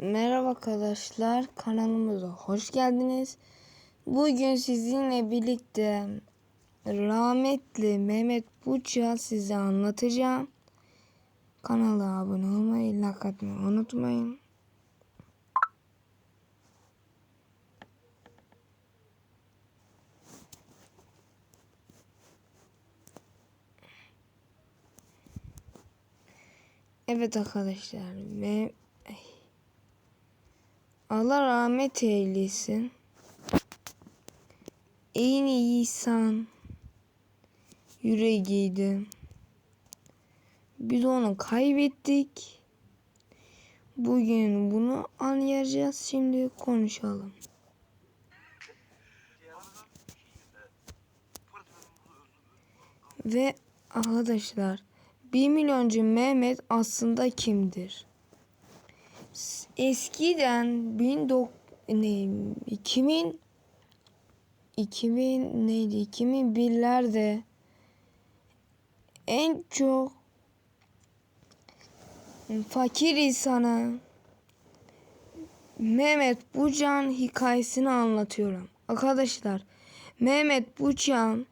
Merhaba arkadaşlar kanalımıza hoş geldiniz. Bugün sizinle birlikte rahmetli Mehmet Buç'a size anlatacağım. Kanala abone olmayı, like atmayı unutmayın. Evet arkadaşlar ve Allah rahmet eylesin. En iyi insan yüreğiydi. Biz onu kaybettik. Bugün bunu anlayacağız. Şimdi konuşalım. Ve arkadaşlar 1 milyoncu Mehmet aslında kimdir? Eskiden 19 ne 2000 2000 neydi 2001'lerde en çok fakir insana Mehmet Bucan hikayesini anlatıyorum. Arkadaşlar Mehmet Bucan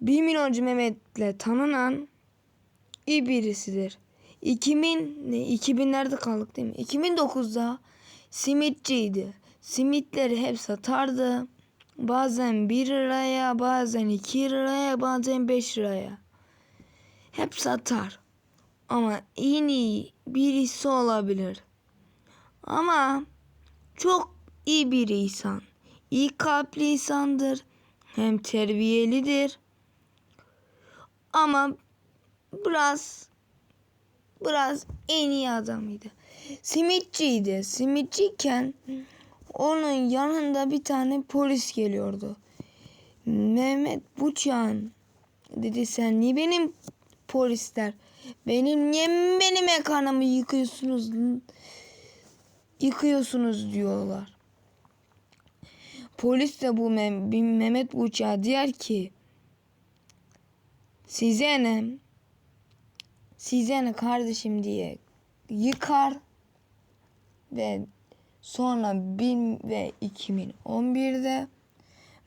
1 milyoncu Mehmet'le tanınan iyi birisidir. 2000 ne 2000'lerde kaldık değil mi? 2009'da simitçiydi. Simitleri hep satardı. Bazen 1 liraya, bazen 2 liraya, bazen 5 liraya. Hep satar. Ama en iyi birisi olabilir. Ama çok iyi bir insan. İyi kalpli insandır. Hem terbiyelidir. Ama biraz biraz en iyi adamıydı. Simitçiydi. Simitçiyken onun yanında bir tane polis geliyordu. Mehmet Buçan dedi sen niye benim polisler benim niye benim mekanımı yıkıyorsunuz yıkıyorsunuz diyorlar. Polis de bu Mehmet Buçak'a diyor ki size ne size ne kardeşim diye yıkar ve sonra 1000 ve 2011'de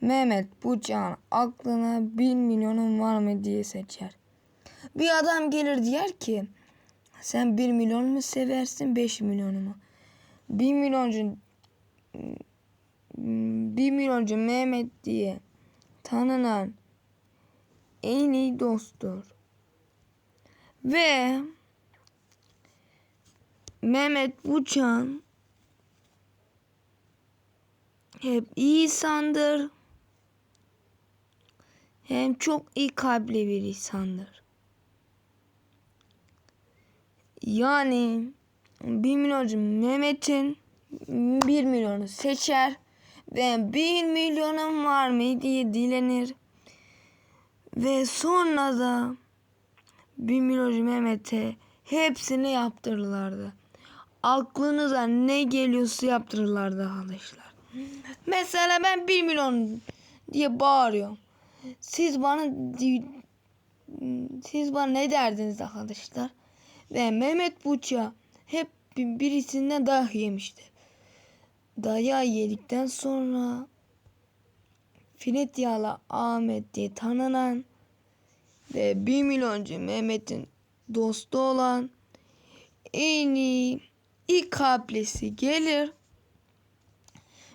Mehmet Buçak'ın aklına 1 milyonun var mı diye seçer. Bir adam gelir diyor ki sen 1 milyon mu seversin 5 milyonu mu? 1 milyoncu 1 milyoncu Mehmet diye tanınan en iyi dosttur. Ve Mehmet Buçan hep iyi insandır. Hem çok iyi kalpli bir insandır. Yani 1 milyoncu Mehmet'in 1 milyonu seçer ve 1 milyonum var mı diye dilenir. Ve sonra da 1 milyoncu Mehmet'e hepsini yaptırırlardı. Aklınıza ne geliyorsa yaptırırlardı arkadaşlar. Mesela ben 1 milyon diye bağırıyorum. Siz bana siz bana ne derdiniz arkadaşlar? Ve Mehmet Buça hep bir- birisinden dayak yemişti. Dayağı yedikten sonra Finetyalı Ahmet diye tanınan ve 1 milyoncu Mehmet'in dostu olan en iyi ilk kaplesi gelir.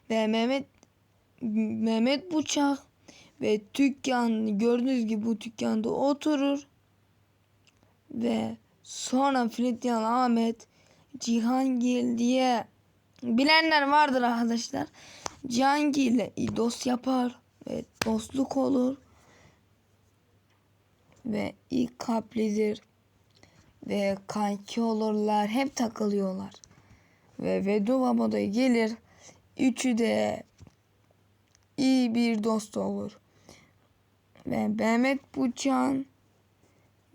Ve Mehmet Mehmet Bıçak ve dükkan gördüğünüz gibi bu dükkanda oturur. Ve sonra Finetyalı Ahmet Cihangir diye bilenler vardır arkadaşlar. Cihangir ile dost yapar ve dostluk olur ve ilk kaplidir ve kanki olurlar hep takılıyorlar. Ve Vedu Baba da gelir üçü de iyi bir dost olur. Ve Mehmet Buçan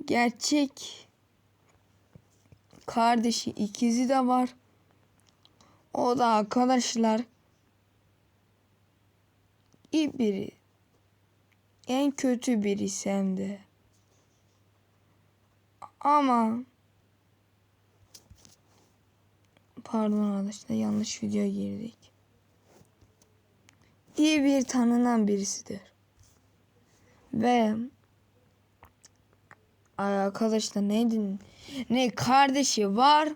gerçek kardeşi ikizi de var. O da arkadaşlar. İyi biri. En kötü birisi hem de Ama Pardon arkadaşlar yanlış videoya girdik. İyi bir tanınan birisidir. Ve arkadaşlar neydi? Ne kardeşi var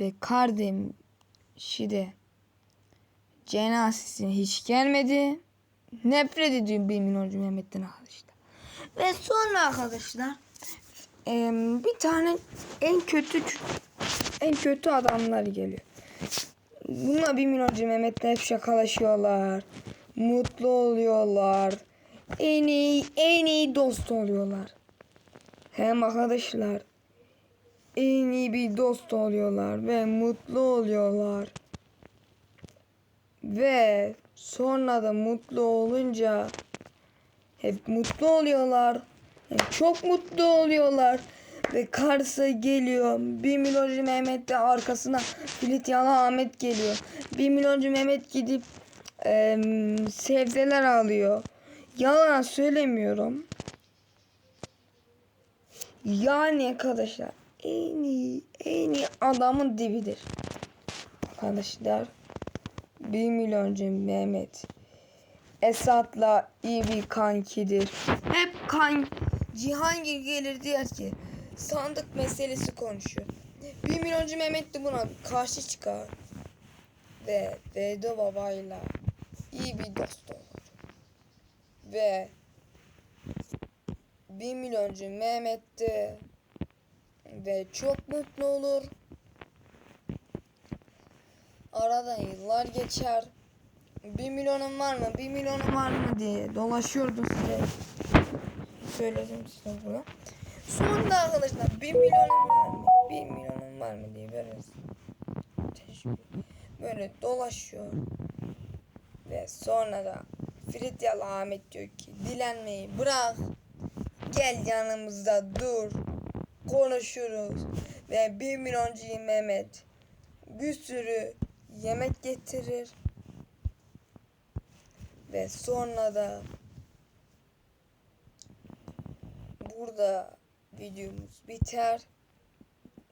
ve kardeşi de cenazesine hiç gelmedi. Nefret ediyorum milyoncu Mehmet'ten arkadaşlar. Ve sonra arkadaşlar em, bir tane en kötü en kötü adamlar geliyor. Bununla bir milyoncu Mehmet'le hep şakalaşıyorlar. Mutlu oluyorlar. En iyi, en iyi dost oluyorlar. Hem arkadaşlar en iyi bir dost oluyorlar ve mutlu oluyorlar. Ve sonra da mutlu olunca hep mutlu oluyorlar. Çok mutlu oluyorlar. Ve karşısı geliyor. Bir milyoncu Mehmet de arkasına Filit Ahmet geliyor. Bir milyoncu Mehmet gidip eee sevdeler alıyor. Yalan söylemiyorum. Yani arkadaşlar en iyi en iyi adamın dibidir. Arkadaşlar 1 milyoncu Mehmet Esat'la iyi bir kankidir. Hep kan Cihangir gelir der ki sandık meselesi konuşuyor. 1 milyoncu Mehmet de buna karşı çıkar. Ve Vedo babayla iyi bir dost olur. Ve 1 milyoncu Mehmet de ve çok mutlu olur. Aradan yıllar geçer. 1 milyonum var mı? 1 milyonum var mı diye dolaşıyordu size. Söyledim size bunu. Sonra arkadaşlar 1 milyonum var mı? 1 milyonum var mı diye böyle böyle dolaşıyor. Ve sonra da Frityalı Ahmet diyor ki dilenmeyi bırak. Gel yanımızda dur. Konuşuruz. Ve bir milyoncu Mehmet bir sürü yemek getirir. Ve sonra da burada videomuz biter.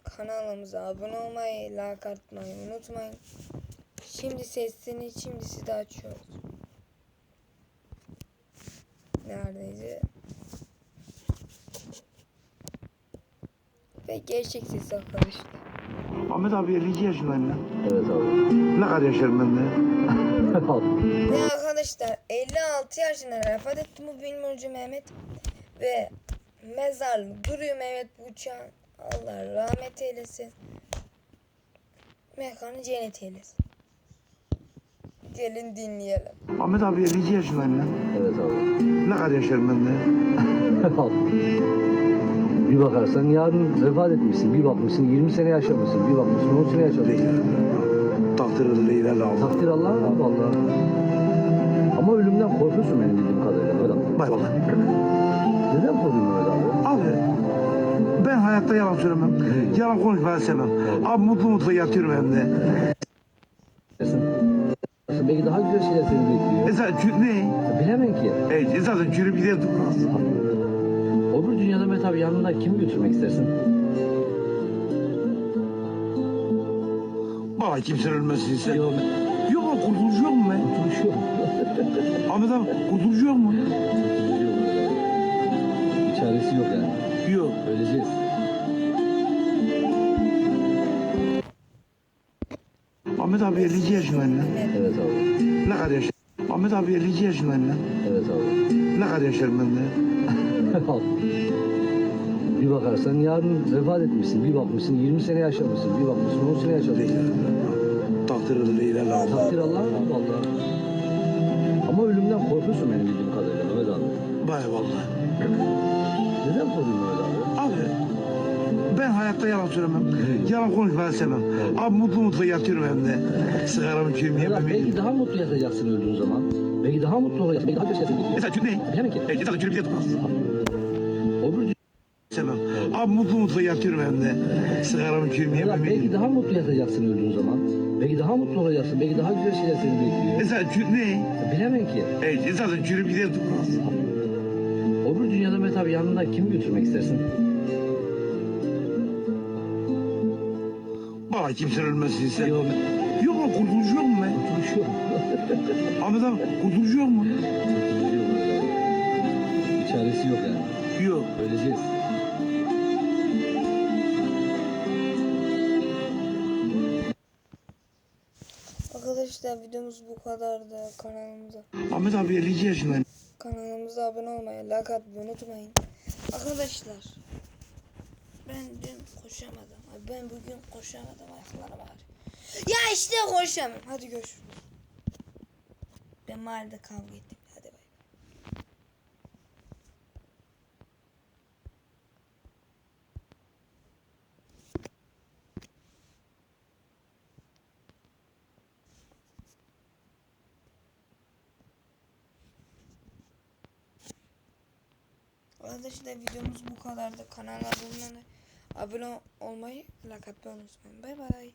Kanalımıza abone olmayı, like atmayı unutmayın. Şimdi sesini şimdi size açıyoruz. Neredeydi? Ve gerçek ses arkadaşlar. Ahmet abi 52 yaşındayım ya. Evet abi. Ne kadar yaşarım ben de? Ve arkadaşlar 56 yaşında vefat etti bu Mehmet. Ve mezarlık duruyor Mehmet Buçan. Allah rahmet eylesin. Mekanı cennet eylesin. Gelin dinleyelim. Ahmet abi 52 yaşındayım ya. evet abi. Ne kadar yaşarım ben de? bir bakarsan yarın vefat etmişsin. Bir bakmışsın 20 sene yaşamışsın. Bir bakmışsın 10 sene yaşamışsın. Takdir edilir Allah. Takdir Allah vallahi. Ama ölümden korkuyorsun benim bildiğim kadarıyla abi. Bay bay. Neden korkuyorsun Mehmet abi? Ben hayatta yalan söylemem. Yalan konuşmayı sevmem. Abi mutlu mutlu yatıyorum hem de. Belki daha güzel şeyler seni bekliyor. E zaten çü- ne? Bilemem ki. E zaten çürüp gidiyor. Öbür dünyada Mehmet abi yanında kimi götürmek istersin? Bana kimse ölmesin sen. Yok. Yok kurtuluş yok mu be? Kurtuluş yok. Ahmet abi kurtuluş yok mu? Çaresi yok yani. Yok. Öleceğiz. Ahmet abi 52 yaşındayım ya. Evet abi. Ne kadar yaşarım? Ahmet abi 52 yaşındayım ya. Evet abi. Ne kadar yaşarım ben de? bir bakarsan yarın vefat etmişsin. Bir bakmışsın 20 sene yaşamışsın. Bir bakmışsın 10 sene yaşamışsın. Takdir edilir Allah. Takdir Allah vallahi. Ama ölümden korkuyorsun benim bildiğim kadarıyla Mehmet abi. Bay vallahi. Neden korkuyorsun Mehmet abi? Abi ben hayatta yalan söylemem. Yalan konuşmayı sevmem. Abi mutlu mutlu yatıyorum hem de. Sigaramı içiyorum yemeğimi belki daha mutlu yatacaksın öldüğün zaman. Belki daha mutlu olacaksın. Belki daha bekliyor. sen çünkü ne? Bilemem ki. E zaten çürüp gidiyor. Öbür dünyada Sevmem. Abi mutlu mutlu yatıyorum hem de. Sigaramı içiyorum belki yemeğimi daha mutlu yatacaksın öldüğün zaman. Belki daha mutlu olacaksın. Belki daha güzel şeyler seni bekliyor. Sen çünkü ne? Bilemem ki. E zaten çürüp gidiyor. Öbür dünyada Mehmet abi yanında kimi götürmek istersin? Valla kimse ölmesin sen. Yok. Yok mu kurtuluş yok mu be? Kurtuluş yok. Ahmet abi kurtuluş yok mu? Kurtuluş yok. Bir çaresi yok yani. Yok. Öleceğiz. Arkadaşlar videomuz bu kadardı. Kanalımıza Ahmet abi 52 yaşındayım. Kanalımıza abone olmayı, like atmayı unutmayın. Arkadaşlar ben dün koşamadım. Ben bugün koşamadım ayaklarım ağrıyor. Ya işte koşamıyorum. Hadi görüşürüz. Ben mahallede kavga ettim. Hadi bay. Arkadaşlar videomuz bu kadardı. Kanala abone olmayı, like atmayı unutmayın. Bay bay.